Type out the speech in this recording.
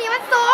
นี้มันสูง